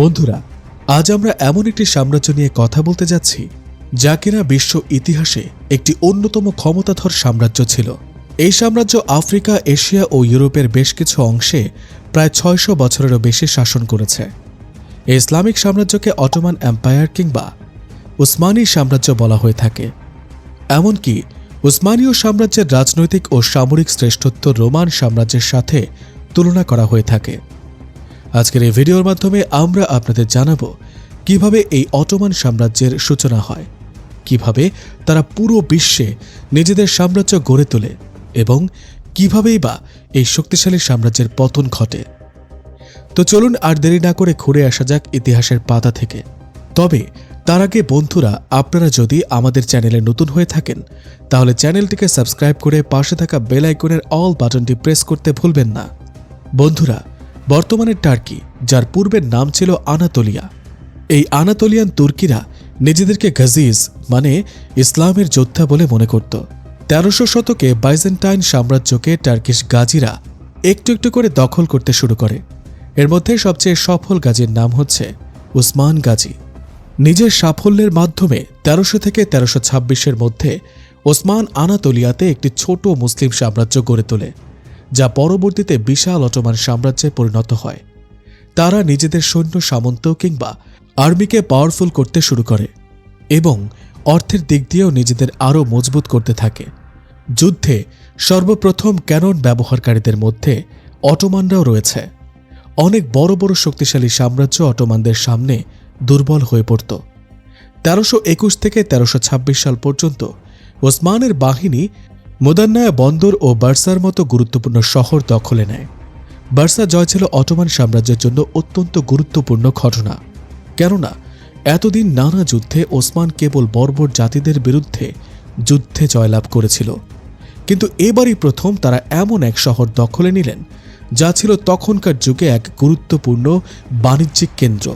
বন্ধুরা, আজ আমরা এমন একটি সাম্রাজ্য নিয়ে কথা বলতে যাচ্ছি, যা কিনা বিশ্ব ইতিহাসে একটি অন্যতম ক্ষমতাধর সাম্রাজ্য ছিল। এই সাম্রাজ্য আফ্রিকা, এশিয়া ও ইউরোপের বেশ কিছু অংশে প্রায় ছয়শো বছরেরও বেশি শাসন করেছে। ইসলামিক সাম্রাজ্যকে অটোমান এম্পায়ার কিংবা উসমানী সাম্রাজ্য বলা হয়ে থাকে। এমনকি উসমানীয় সাম্রাজ্যের রাজনৈতিক ও সামরিক শ্রেষ্ঠত্ব রোমান সাম্রাজ্যের সাথে তুলনা করা হয়ে থাকে। আজকের এই ভিডিওর মাধ্যমে আমরা আপনাদের জানাব কীভাবে এই অটোমান সাম্রাজ্যের সূচনা হয়, কীভাবে তারা পুরো বিশ্বে নিজেদের সাম্রাজ্য গড়ে তোলে এবং কিভাবেই বা এই শক্তিশালী সাম্রাজ্যের পতন ঘটে। তো চলুন আর দেরি না করে ঘুরে আসা যাক ইতিহাসের পাতা থেকে। তবে তার আগে বন্ধুরা, আপনারা যদি আমাদের চ্যানেলে নতুন হয়ে থাকেন, তাহলে চ্যানেলটিকে সাবস্ক্রাইব করে পাশে থাকা বেল আইকনের অল বাটনটি প্রেস করতে ভুলবেন না। বন্ধুরা বর্তমানে টার্কি, যার পূর্বের নাম ছিল আনাতোলিয়া। এই আনাতোলিয়ান তুর্কিরা নিজেদেরকে গাজিজ মানে ইসলামের যোদ্ধা বলে মনে করত। তেরোশো শতকে বাইজেন্টাইন সাম্রাজ্যকে টার্কিশ গাজীরা একটু একটু করে দখল করতে শুরু করে। এর মধ্যে সবচেয়ে সফল গাজীর নাম হচ্ছে উসমান গাজী। নিজের সাফল্যের মাধ্যমে তেরোশো থেকে তেরোশো ছাব্বিশের মধ্যে ওসমান আনাতোলিয়াতে একটি ছোট মুসলিম সাম্রাজ্য গড়ে তোলে। যা পরবর্তীতে বিশাল অটোমান সাম্রাজ্যে পরিণত হয়। তারা নিজেদের সৈন্য সামন্ত কিংবা আর্মিকে পাওয়ারফুল করতে শুরু করে এবং অর্থের দিক দিয়েও নিজেদের আরও মজবুত করতে থাকে। যুদ্ধে সর্বপ্রথম ক্যানন ব্যবহারকারীদের মধ্যে অটোমানরাও রয়েছে। অনেক বড় বড় শক্তিশালী সাম্রাজ্য অটোমানদের সামনে দুর্বল হয়ে পড়ত। তেরোশো একুশ থেকে তেরোশো ছাব্বিশ সাল পর্যন্ত ওসমানের বাহিনী মোদান্নায়া বন্দর ও বার্সার মতো গুরুত্বপূর্ণ শহর দখলে নেয়। বার্সা জয় ছিল অটোমান সাম্রাজ্যের জন্য অত্যন্ত গুরুত্বপূর্ণ ঘটনা। কেননা, এতদিন নানা যুদ্ধে ওসমান কেবল বর্বর জাতিদের বিরুদ্ধে যুদ্ধে জয়লাভ করেছিল। কিন্তু এবারই প্রথম তারা এমন এক শহর দখলে নিলেন, যা ছিল তখনকার যুগে এক গুরুত্বপূর্ণ বাণিজ্যিক কেন্দ্র।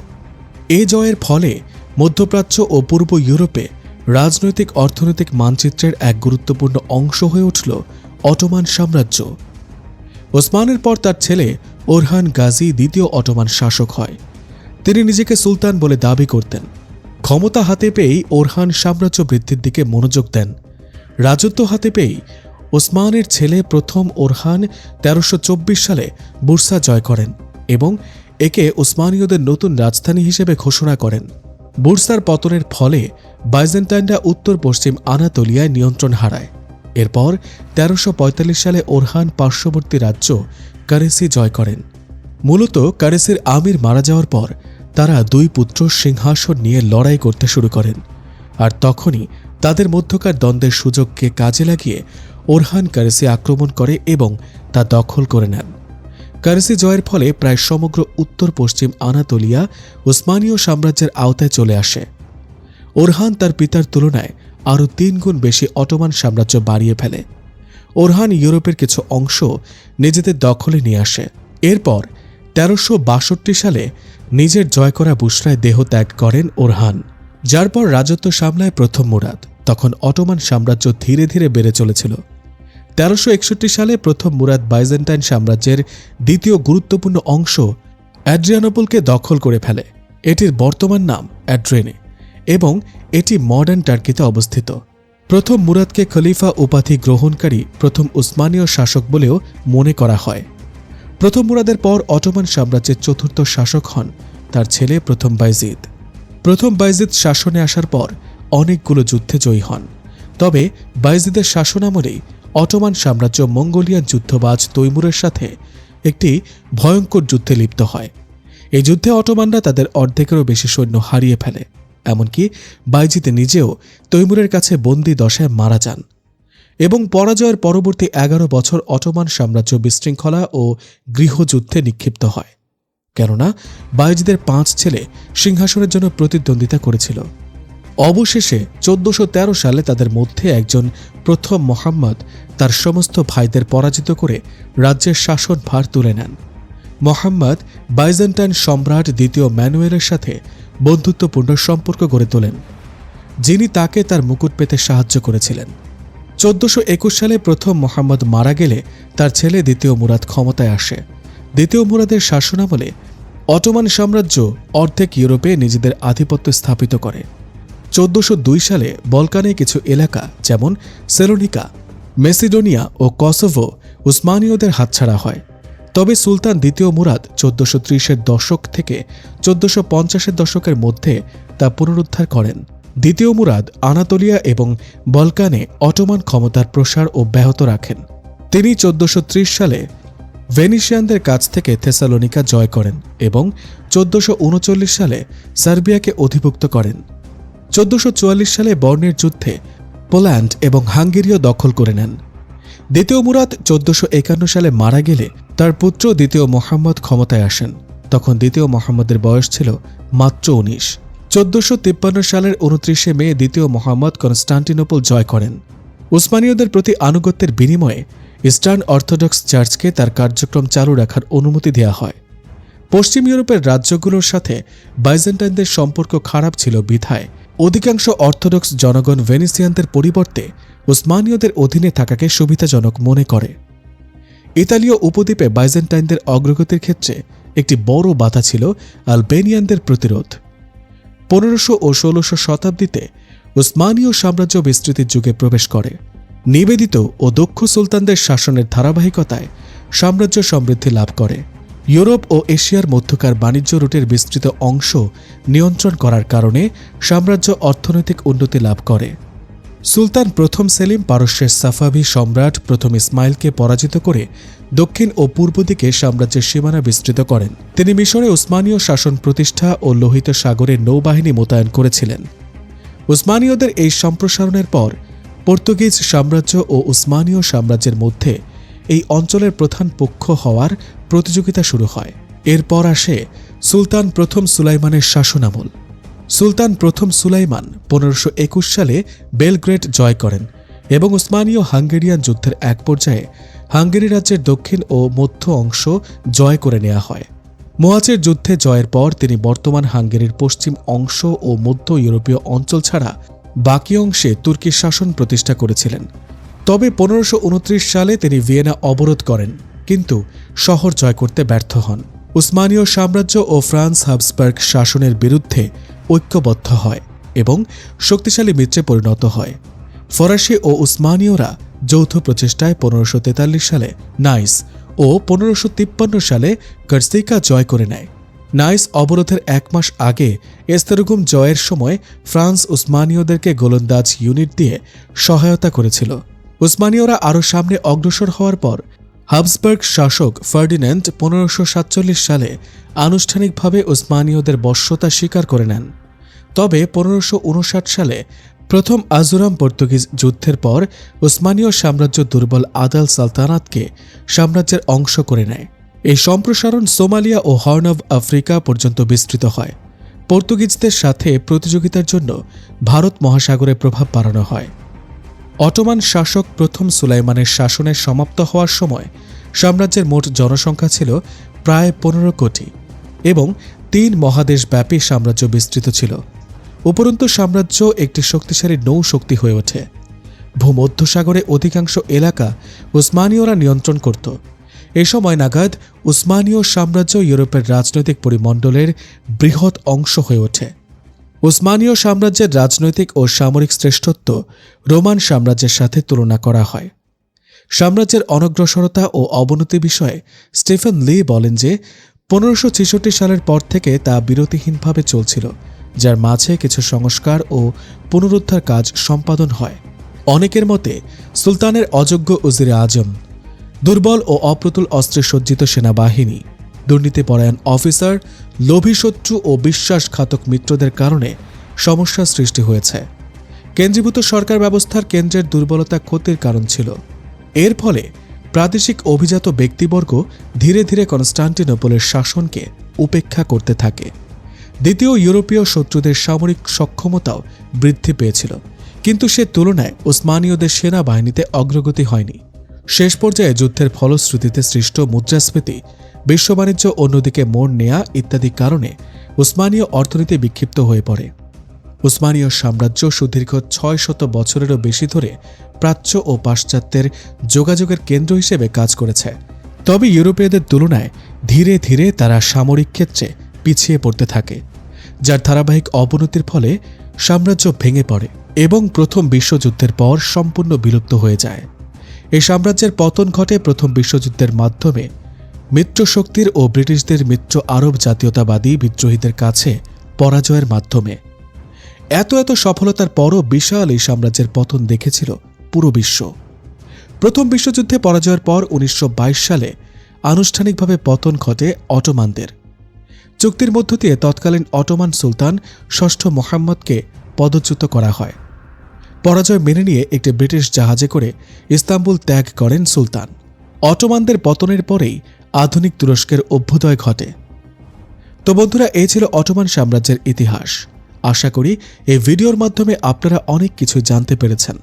এ জয়ের ফলে মধ্যপ্রাচ্য ও পূর্ব ইউরোপে রাজনৈতিক অর্থনৈতিক মানচিত্রের এক গুরুত্বপূর্ণ অংশ হয়ে উঠল অটোমান সাম্রাজ্য। ওসমানের পর তার ছেলে ওরহান গাজী দ্বিতীয় অটোমান শাসক হয়। তিনি নিজেকে সুলতান বলে দাবি করতেন। ক্ষমতা হাতে পেয়েই ওরহান সাম্রাজ্য বৃদ্ধির দিকে মনোযোগ দেন। রাজত্ব হাতে পেয়েই ওসমানের ছেলে প্রথম ওরহান তেরোশো চব্বিশ সালে বুরসা জয় করেন এবং একে ওসমানীয়দের নতুন রাজধানী হিসেবে ঘোষণা করেন। বুরসার পতনের ফলে বাইজেন্টাইনরা উত্তর পশ্চিম আনাতোলিয়ায় নিয়ন্ত্রণ হারায়। এরপর তেরোশো সালে ওরহান পার্শ্ববর্তী রাজ্য কারেসি জয় করেন। মূলত কারেসির আমির মারা যাওয়ার পর তারা দুই পুত্র সিংহাসন নিয়ে লড়াই করতে শুরু করেন। আর তখনই তাদের মধ্যকার দ্বন্দ্বের সুযোগকে কাজে লাগিয়ে ওরহান কারেসি আক্রমণ করে এবং তা দখল করে নেন। কারেসি জয়ের ফলে প্রায় সমগ্র উত্তর পশ্চিম আনাতোলিয়া উসমানীয় সাম্রাজ্যের আওতায় চলে আসে। ওরহান তার পিতার তুলনায় আরও তিন গুণ বেশি অটোমান সাম্রাজ্য বাড়িয়ে ফেলে। ওরহান ইউরোপের কিছু অংশ নিজেদের দখলে নিয়ে আসে। এরপর তেরোশো সালে নিজের জয় করা বুসরায় দেহ ত্যাগ করেন ওরহান, যার পর রাজত্ব সামলায় প্রথম মুরাদ, তখন অটোমান সাম্রাজ্য ধীরে ধীরে বেড়ে চলেছিল। তেরোশো সালে প্রথম মুরাদ বাইজেন্টাইন সাম্রাজ্যের দ্বিতীয় গুরুত্বপূর্ণ অংশ অ্যাড্রিয়ানোপলকে দখল করে ফেলে। এটির বর্তমান নাম অ্যাড্রেনে এবং এটি মডার্ন টার্কিতে অবস্থিত। প্রথম মুরাদকে খলিফা উপাধি গ্রহণকারী প্রথম উসমানীয় শাসক বলেও মনে করা হয়। প্রথম মুরাদের পর অটোমান সাম্রাজ্যের চতুর্থ শাসক হন তার ছেলে প্রথম বাইজিদ। প্রথম বাইজিদ শাসনে আসার পর অনেকগুলো যুদ্ধে জয়ী হন। তবে বাইজিদের শাসনামলেই অটোমান সাম্রাজ্য মঙ্গোলিয়ান যুদ্ধবাজ তৈমুরের সাথে একটি ভয়ঙ্কর যুদ্ধে লিপ্ত হয়। এই যুদ্ধে অটোমানরা তাদের অর্ধেকেরও বেশি সৈন্য হারিয়ে ফেলে, এমনকি বাইজিতে নিজেও তৈমুরের কাছে বন্দি দশায় মারা যান। এবং পরাজয়ের পরবর্তী এগারো বছর অটোমান সাম্রাজ্য বিশৃঙ্খলা ও গৃহযুদ্ধে নিক্ষিপ্ত হয়। কেননা বায়জিদের পাঁচ ছেলে সিংহাসনের জন্য প্রতিদ্বন্দ্বিতা করেছিল। অবশেষে চোদ্দশো সালে তাদের মধ্যে একজন প্রথম মোহাম্মদ তার সমস্ত ভাইদের পরাজিত করে রাজ্যের শাসন ভার তুলে নেন। মোহাম্মদ বাইজেন্টাইন সম্রাট দ্বিতীয় ম্যানুয়েলের সাথে বন্ধুত্বপূর্ণ সম্পর্ক গড়ে তোলেন, যিনি তাকে তার মুকুট পেতে সাহায্য করেছিলেন। চোদ্দশো একুশ সালে প্রথম মোহাম্মদ মারা গেলে তার ছেলে দ্বিতীয় মুরাদ ক্ষমতায় আসে। দ্বিতীয় মুরাদের শাসনামলে অটোমান সাম্রাজ্য অর্ধেক ইউরোপে নিজেদের আধিপত্য স্থাপিত করে। চোদ্দশো সালে বলকানে কিছু এলাকা যেমন সেলোনিকা, মেসিডোনিয়া ও কসোভো উসমানীয়দের হাতছাড়া হয়। তবে সুলতান দ্বিতীয় মুরাদ চোদ্দশো ত্রিশের দশক থেকে চোদ্দশো পঞ্চাশের দশকের মধ্যে তা পুনরুদ্ধার করেন। দ্বিতীয় মুরাদ আনাতোলিয়া এবং বলকানে অটোমান ক্ষমতার প্রসার ও ব্যাহত রাখেন। তিনি চোদ্দশো সালে ভেনিশিয়ানদের কাছ থেকে থেসালোনিকা জয় করেন এবং চোদ্দশো সালে সার্বিয়াকে অধিভুক্ত করেন। চোদ্দশো সালে বর্ণের যুদ্ধে পোল্যান্ড এবং হাঙ্গেরিও দখল করে নেন। দ্বিতীয় মুরাদ চোদ্দশো সালে মারা গেলে তার পুত্র দ্বিতীয় মোহাম্মদ ক্ষমতায় আসেন। তখন দ্বিতীয় মোহাম্মদের বয়স ছিল মাত্র উনিশ। চোদ্দশো সালের উনত্রিশে মে দ্বিতীয় মোহাম্মদ কনস্টান্টিনোপল জয় করেন। উসমানীয়দের প্রতি আনুগত্যের বিনিময়ে ইস্টার্ন অর্থোডক্স চার্চকে তার কার্যক্রম চালু রাখার অনুমতি দেওয়া হয়। পশ্চিম ইউরোপের রাজ্যগুলোর সাথে বাইজেন্টাইনদের সম্পর্ক খারাপ ছিল বিধায় অধিকাংশ অর্থোডক্স জনগণ ভেনিসিয়ানদের পরিবর্তে উসমানীয়দের অধীনে থাকাকে সুবিধাজনক মনে করে। ইতালীয় উপদ্বীপে বাইজেন্টাইনদের অগ্রগতির ক্ষেত্রে একটি বড় বাধা ছিল আলবেনিয়ানদের প্রতিরোধ। পনেরোশো ও ষোলোশো শতাব্দীতে উসমানীয় সাম্রাজ্য বিস্তৃতির যুগে প্রবেশ করে। নিবেদিত ও দক্ষ সুলতানদের শাসনের ধারাবাহিকতায় সাম্রাজ্য সমৃদ্ধি লাভ করে। ইউরোপ ও এশিয়ার মধ্যকার বাণিজ্য রুটের বিস্তৃত অংশ নিয়ন্ত্রণ করার কারণে সাম্রাজ্য অর্থনৈতিক উন্নতি লাভ করে। সুলতান প্রথম সেলিম পারস্যের সাফাভি সম্রাট প্রথম ইসমাইলকে পরাজিত করে দক্ষিণ ও পূর্ব দিকে সাম্রাজ্যের সীমানা বিস্তৃত করেন। তিনি মিশরে উসমানীয় শাসন প্রতিষ্ঠা ও লোহিত সাগরে নৌবাহিনী মোতায়েন করেছিলেন। উসমানীয়দের এই সম্প্রসারণের পর পর্তুগিজ সাম্রাজ্য ও উসমানীয় সাম্রাজ্যের মধ্যে এই অঞ্চলের প্রধান পক্ষ হওয়ার প্রতিযোগিতা শুরু হয়। এরপর আসে সুলতান প্রথম সুলাইমানের শাসনামল। সুলতান প্রথম সুলাইমান পনেরোশো একুশ সালে বেলগ্রেড জয় করেন এবং উসমানীয় হাঙ্গেরিয়ান যুদ্ধের এক পর্যায়ে হাঙ্গেরি রাজ্যের দক্ষিণ ও মধ্য অংশ জয় করে নেওয়া হয়। মোয়াচের যুদ্ধে জয়ের পর তিনি বর্তমান হাঙ্গেরির পশ্চিম অংশ ও মধ্য ইউরোপীয় অঞ্চল ছাড়া বাকি অংশে তুর্কি শাসন প্রতিষ্ঠা করেছিলেন। তবে পনেরোশো সালে তিনি ভিয়েনা অবরোধ করেন, কিন্তু শহর জয় করতে ব্যর্থ হন। উসমানীয় সাম্রাজ্য ও ফ্রান্স হাবসবার্গ শাসনের বিরুদ্ধে ঐক্যবদ্ধ হয় এবং শক্তিশালী মিত্রে পরিণত হয়। ফরাসি ও উসমানীয়রা যৌথ প্রচেষ্টায় পনেরোশো সালে নাইস ও পনেরোশো সালে কার্সিকা জয় করে নেয়। নাইস অবরোধের এক মাস আগে এস্তেরগুম জয়ের সময় ফ্রান্স উসমানীয়দেরকে গোলন্দাজ ইউনিট দিয়ে সহায়তা করেছিল। উসমানীয়রা আরও সামনে অগ্রসর হওয়ার পর, হাবসবার্গ শাসক ফার্ডিন্যান্ড পনেরোশো সাতচল্লিশ সালে আনুষ্ঠানিকভাবে উসমানীয়দের বশ্যতা স্বীকার করে নেন। তবে পনেরোশো সালে প্রথম আজুরাম পর্তুগিজ যুদ্ধের পর উসমানীয় সাম্রাজ্য দুর্বল আদাল সালতানাতকে সাম্রাজ্যের অংশ করে নেয়। এই সম্প্রসারণ সোমালিয়া ও হর্ন অব আফ্রিকা পর্যন্ত বিস্তৃত হয়। পর্তুগিজদের সাথে প্রতিযোগিতার জন্য ভারত মহাসাগরে প্রভাব বাড়ানো হয়। অটোমান শাসক প্রথম সুলাইমানের শাসনের সমাপ্ত হওয়ার সময় সাম্রাজ্যের মোট জনসংখ্যা ছিল প্রায় পনেরো কোটি এবং তিন মহাদেশব্যাপী সাম্রাজ্য বিস্তৃত ছিল। উপরন্তু সাম্রাজ্য একটি শক্তিশালী নৌ শক্তি হয়ে ওঠে। ভূমধ্যসাগরে অধিকাংশ এলাকা উসমানীয়রা নিয়ন্ত্রণ করত। এ সময় নাগাদ উসমানীয় সাম্রাজ্য ইউরোপের রাজনৈতিক পরিমণ্ডলের বৃহৎ অংশ হয়ে ওঠে। উসমানীয় সাম্রাজ্যের রাজনৈতিক ও সামরিক শ্রেষ্ঠত্ব রোমান সাম্রাজ্যের সাথে তুলনা করা হয়। সাম্রাজ্যের অনগ্রসরতা ও অবনতি বিষয়ে স্টিফেন লি বলেন যে, পনেরোশো সালের পর থেকে তা বিরতিহীনভাবে চলছিল, যার মাঝে কিছু সংস্কার ও পুনরুদ্ধার কাজ সম্পাদন হয়। অনেকের মতে, সুলতানের অযোগ্য উজিরে আজম দুর্বল ও অপ্রতুল অস্ত্রে সজ্জিত সেনাবাহিনী দুর্নীতিপরায়ণ অফিসার, লোভী শত্রু ও বিশ্বাসঘাতক মিত্রদের কারণে সমস্যা সৃষ্টি হয়েছে। কেন্দ্রীভূত সরকার ব্যবস্থার কেন্দ্রের দুর্বলতা ক্ষতির কারণ ছিল। এর ফলে প্রাদেশিক অভিজাত ব্যক্তিবর্গ ধীরে ধীরে কনস্টান্টিনোপলের শাসনকে উপেক্ষা করতে থাকে। দ্বিতীয় ইউরোপীয় শত্রুদের সামরিক সক্ষমতাও বৃদ্ধি পেয়েছিল। কিন্তু সে তুলনায় ওসমানীয়দের সেনাবাহিনীতে অগ্রগতি হয়নি। শেষ পর্যায়ে যুদ্ধের ফলশ্রুতিতে সৃষ্ট মুদ্রাস্ফীতি বিশ্ব বাণিজ্য অন্যদিকে মোড় নেয়া ইত্যাদি কারণে উসমানীয় অর্থনীতি বিক্ষিপ্ত হয়ে পড়ে। উসমানীয় সাম্রাজ্য সুদীর্ঘ ছয় শত বছরেরও বেশি ধরে প্রাচ্য ও পাশ্চাত্যের যোগাযোগের কেন্দ্র হিসেবে কাজ করেছে। তবে ইউরোপীয়দের তুলনায় ধীরে ধীরে তারা সামরিক ক্ষেত্রে পিছিয়ে পড়তে থাকে, যার ধারাবাহিক অবনতির ফলে সাম্রাজ্য ভেঙে পড়ে এবং প্রথম বিশ্বযুদ্ধের পর সম্পূর্ণ বিলুপ্ত হয়ে যায়। এই সাম্রাজ্যের পতন ঘটে প্রথম বিশ্বযুদ্ধের মাধ্যমে মিত্রশক্তির ও ব্রিটিশদের মিত্র আরব জাতীয়তাবাদী বিদ্রোহীদের কাছে পরাজয়ের মাধ্যমে। এত এত সফলতার পরও বিশাল এই সাম্রাজ্যের পতন দেখেছিল পুরো বিশ্ব। প্রথম বিশ্বযুদ্ধে পরাজয়ের পর উনিশশো বাইশ সালে আনুষ্ঠানিকভাবে পতন ঘটে অটোমানদের। চুক্তির মধ্য দিয়ে তৎকালীন অটোমান সুলতান ষষ্ঠ মোহাম্মদকে পদচ্যুত করা হয়। পরাজয় মেনে নিয়ে একটি ব্রিটিশ জাহাজে করে ইস্তাম্বুল ত্যাগ করেন সুলতান। অটোমানদের পতনের পরেই আধুনিক তুরস্কের অভ্যুদয় ঘটে। তো বন্ধুরা, এই ছিল অটোমান সাম্রাজ্যের ইতিহাস। আশা করি এই ভিডিওর মাধ্যমে আপনারা অনেক কিছু জানতে পেরেছেন।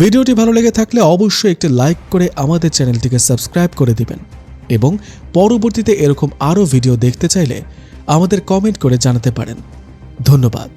ভিডিওটি ভালো লেগে থাকলে অবশ্যই একটি লাইক করে আমাদের চ্যানেলটিকে সাবস্ক্রাইব করে দিবেন এবং পরবর্তীতে এরকম আরও ভিডিও দেখতে চাইলে আমাদের কমেন্ট করে জানাতে পারেন। ধন্যবাদ।